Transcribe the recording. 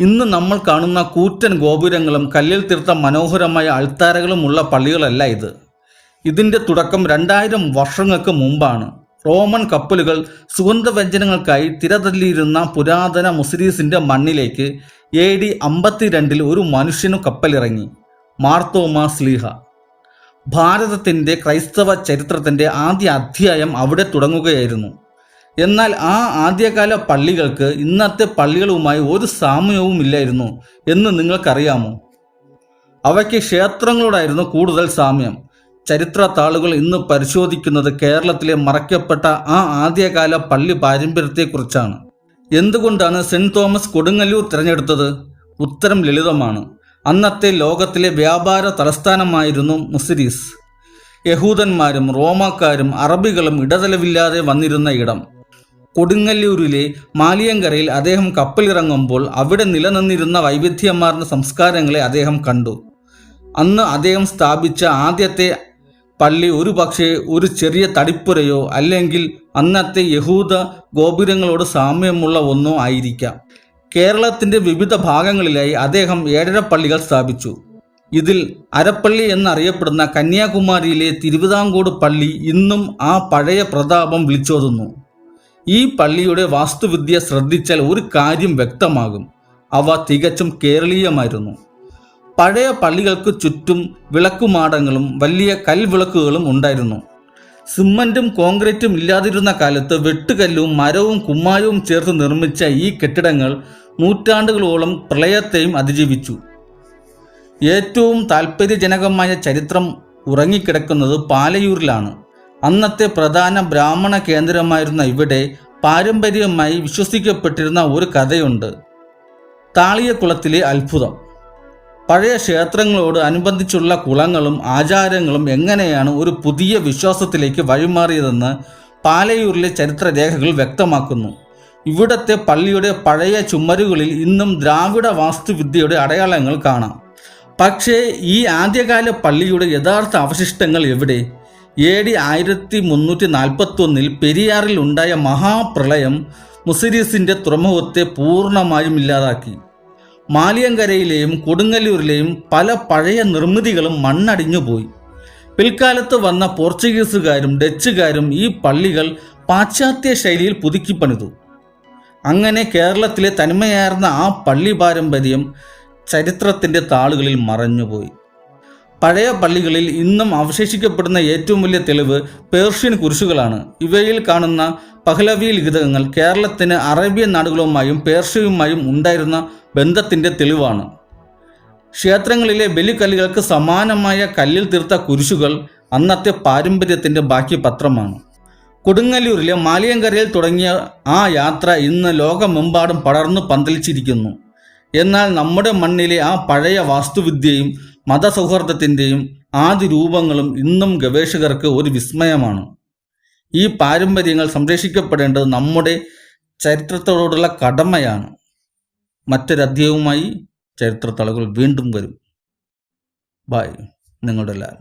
ഇന്ന് നമ്മൾ കാണുന്ന കൂറ്റൻ ഗോപുരങ്ങളും കല്ലിൽ തീർത്ത മനോഹരമായ അൾത്താരകളുമുള്ള പള്ളികളല്ല ഇത്. ഇതിന്റെ തുടക്കം രണ്ടായിരം വർഷങ്ങൾക്ക് മുമ്പാണ്. റോമൻ കപ്പലുകൾ സുഗന്ധവ്യഞ്ജനങ്ങൾക്കായി തിരതല്ലിയിരുന്ന പുരാതന മുസ്ലീസിന്റെ മണ്ണിലേക്ക് എ ഡി അമ്പത്തിരണ്ടിൽ ഒരു മനുഷ്യനു കപ്പലിറങ്ങി. മാർത്തോമാ സ്ലീഹ. ഭാരതത്തിന്റെ ക്രൈസ്തവ ചരിത്രത്തിന്റെ ആദ്യ അധ്യായം അവിടെ തുടങ്ങുകയായിരുന്നു. എന്നാൽ ആ ആദ്യകാല പള്ളികൾക്ക് ഇന്നത്തെ പള്ളികളുമായി ഒരു സാമ്യവും ഇല്ലായിരുന്നു എന്ന് നിങ്ങൾക്കറിയാമോ? അവയ്ക്ക് ക്ഷേത്രങ്ങളോടായിരുന്നു കൂടുതൽ സാമ്യം. ചരിത്ര താളുകൾ ഇന്ന് പരിശോധിക്കുന്നത് കേരളത്തിലെ മറയ്ക്കപ്പെട്ട ആ ആദ്യകാല പള്ളി പാരമ്പര്യത്തെക്കുറിച്ചാണ്. എന്തുകൊണ്ടാണ് സെന്റ് തോമസ് കൊടുങ്ങല്ലൂർ തിരഞ്ഞെടുത്തത്? ഉത്തരം ലളിതമാണ്. അന്നത്തെ ലോകത്തിലെ വ്യാപാര തലസ്ഥാനമായിരുന്നു മുസിരീസ്. യഹൂദന്മാരും റോമാക്കാരും അറബികളും ഇടതലവില്ലാതെ വന്നിരുന്ന ഇടം. കൊടുങ്ങല്ലൂരിലെ മാലിയങ്കരയിൽ അദ്ദേഹം കപ്പലിറങ്ങുമ്പോൾ അവിടെ നിലനിന്നിരുന്ന വൈവിധ്യമാർന്ന സംസ്കാരങ്ങളെ അദ്ദേഹം കണ്ടു. അന്ന് അദ്ദേഹം സ്ഥാപിച്ച ആദ്യത്തെ പള്ളി ഒരു പക്ഷേ ഒരു ചെറിയ തടിപ്പുരയോ അല്ലെങ്കിൽ അന്നത്തെ യഹൂദ ഗോപുരങ്ങളോട് സാമ്യമുള്ള ഒന്നോ ആയിരിക്കാം. കേരളത്തിന്റെ വിവിധ ഭാഗങ്ങളിലായി അദ്ദേഹം ഏഴര പള്ളികൾ സ്ഥാപിച്ചു. ഇതിൽ അരപ്പള്ളി എന്നറിയപ്പെടുന്ന കന്യാകുമാരിയിലെ തിരുവിതാംകൂട് പള്ളി ഇന്നും ആ പഴയ പ്രതാപം വിളിച്ചോതുന്നു. ഈ പള്ളിയുടെ വാസ്തുവിദ്യ ശ്രദ്ധിച്ചാൽ ഒരു കാര്യം വ്യക്തമാകും. അവ തികച്ചും കേരളീയമായിരുന്നു. പഴയ പള്ളികൾക്ക് ചുറ്റും വിളക്കുമാടങ്ങളും വലിയ കൽവിളക്കുകളും ഉണ്ടായിരുന്നു. സിമ്മന്റും കോൺക്രീറ്റും ഇല്ലാതിരുന്ന കാലത്ത് വെട്ടുകല്ലും മരവും കുമ്മായവും ചേർത്ത് നിർമ്മിച്ച ഈ കെട്ടിടങ്ങൾ നൂറ്റാണ്ടുകളോളം പ്രളയത്തെയും അതിജീവിച്ചു. ഏറ്റവും താൽപ്പര്യജനകമായ ചരിത്രം ഉറങ്ങിക്കിടക്കുന്നത് പാലയൂരിലാണ്. അന്നത്തെ പ്രധാന ബ്രാഹ്മണ കേന്ദ്രമായിരുന്ന ഇവിടെ പാരമ്പര്യമായി വിശ്വസിക്കപ്പെട്ടിരുന്ന ഒരു കഥയുണ്ട്. താളിയക്കുളത്തിലെ അത്ഭുതം. പഴയ ക്ഷേത്രങ്ങളോട് അനുബന്ധിച്ചുള്ള കുളങ്ങളും ആചാരങ്ങളും എങ്ങനെയാണ് ഒരു പുതിയ വിശ്വാസത്തിലേക്ക് വഴിമാറിയതെന്ന് പാലയൂരിലെ ചരിത്രരേഖകൾ വ്യക്തമാക്കുന്നു. ഇവിടത്തെ പള്ളിയുടെ പഴയ ചുമരുകളിൽ ഇന്നും ദ്രാവിഡ വാസ്തുവിദ്യയുടെ അടയാളങ്ങൾ കാണാം. പക്ഷേ ഈ ആദ്യകാല പള്ളിയുടെ യഥാർത്ഥ അവശിഷ്ടങ്ങൾ എവിടെ? എ ഡി ആയിരത്തി മുന്നൂറ്റി നാൽപ്പത്തി ഒന്നിൽ പെരിയാറിൽ ഉണ്ടായ മഹാപ്രളയം മുസിരീസിന്റെ തുറമുഖത്തെ പൂർണമായും ഇല്ലാതാക്കി. മാലിയങ്കരയിലെയും കൊടുങ്ങല്ലൂരിലെയും പല പഴയ നിർമ്മിതികളും മണ്ണടിഞ്ഞുപോയി പിൽക്കാലത്ത് വന്ന പോർച്ചുഗീസുകാരും ഡച്ചുകാരും ഈ പള്ളികൾ പാശ്ചാത്യ ശൈലിയിൽ പുതുക്കിപ്പണിതു അങ്ങനെ കേരളത്തിലെ തനിമയാർന്ന ആ പള്ളി പാരമ്പര്യം ചരിത്രത്തിന്റെ താളുകളിൽ മറഞ്ഞുപോയി. പഴയ പള്ളികളിൽ ഇന്നും അവശേഷിക്കപ്പെടുന്ന ഏറ്റവും വലിയ തെളിവ് പേർഷ്യൻ കുരിശുകളാണ്. ഇവയിൽ കാണുന്ന പഹ്ലവി ലിഖിതങ്ങൾ കേരളത്തിന് അറേബ്യൻ നാടുകളുമായും പേർഷ്യയുമായും ഉണ്ടായിരുന്ന ബന്ധത്തിന്റെ തെളിവാണ്. ക്ഷേത്രങ്ങളിലെ ബലിക്കല്ലുകൾക്ക് സമാനമായ കല്ലിൽ തീർത്ത കുരിശുകൾ അന്നത്തെ പാരമ്പര്യത്തിന്റെ ബാക്കി പത്രമാണ്. കൊടുങ്ങല്ലൂരിലെ മാലിയങ്കരയിൽ തുടങ്ങിയ ആ യാത്ര ഇന്ന് ലോകമെമ്പാടും പടർന്നു പന്തലിച്ചിരിക്കുന്നു. എന്നാൽ നമ്മുടെ മണ്ണിലെ ആ പഴയ വാസ്തുവിദ്യയും മതസൗഹാർദ്ദത്തിന്റെയും ആദ്യ രൂപങ്ങളും ഇന്നും ഗവേഷകർക്ക് ഒരു വിസ്മയമാണ്. ഈ പാരമ്പര്യങ്ങൾ സംരക്ഷിക്കപ്പെടേണ്ടത് നമ്മുടെ ചരിത്രത്തോടുള്ള കടമയാണ്. മറ്റൊരധ്യായവുമായി ചരിത്രത്തളകൾ വീണ്ടും വരും. ബായ് നിങ്ങളുടെ എല്ലാവരും.